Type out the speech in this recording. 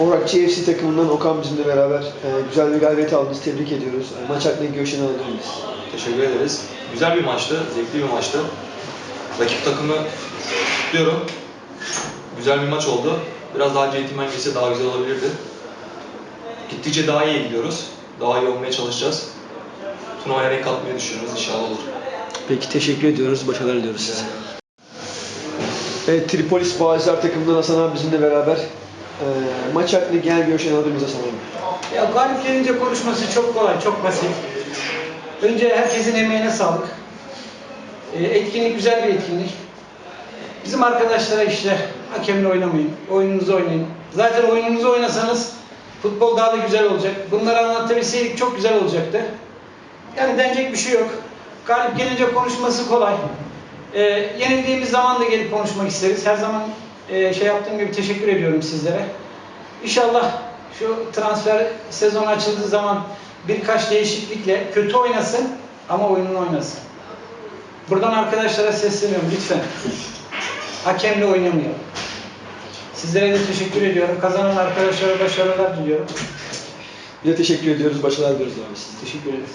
Orakçı FC takımından Okan bizimle beraber e, güzel bir galibiyet aldınız. Tebrik ediyoruz. E, maç hakkında görüşünü alabilir miyiz? Teşekkür ederiz. Güzel bir maçtı, zevkli bir maçtı. Rakip takımı kutluyorum. Güzel bir maç oldu. Biraz daha centilmen geçse daha güzel olabilirdi. Gittikçe daha iyi gidiyoruz. Daha iyi olmaya çalışacağız. Turnuvaya renk katmayı düşünüyoruz. İnşallah olur. Peki teşekkür ediyoruz. Başarılar diliyoruz size. Evet, Tripolis Bağcılar takımından Hasan abi bizimle beraber e, maç hakkında genel görüşünü alabilir miyiz Hasan? Ya galip gelince konuşması çok kolay, çok basit. Önce herkesin emeğine sağlık. Ee, etkinlik güzel bir etkinlik. Bizim arkadaşlara işte hakemle oynamayın, oyununuzu oynayın. Zaten oyununuzu oynasanız futbol daha da güzel olacak. Bunları anlatabilseydik çok güzel olacaktı. Yani denecek bir şey yok. Galip gelince konuşması kolay. Ee, yenildiğimiz zaman da gelip konuşmak isteriz. Her zaman e, şey yaptığım gibi teşekkür ediyorum sizlere. İnşallah şu transfer sezonu açıldığı zaman birkaç değişiklikle kötü oynasın ama oyununu oynasın. Buradan arkadaşlara sesleniyorum lütfen. Hakemle oynamayalım. Sizlere de teşekkür ediyorum. Kazanan arkadaşlara başarılar diliyorum. Bir de teşekkür ediyoruz. Başarılar diliyoruz abi size. Teşekkür ederiz.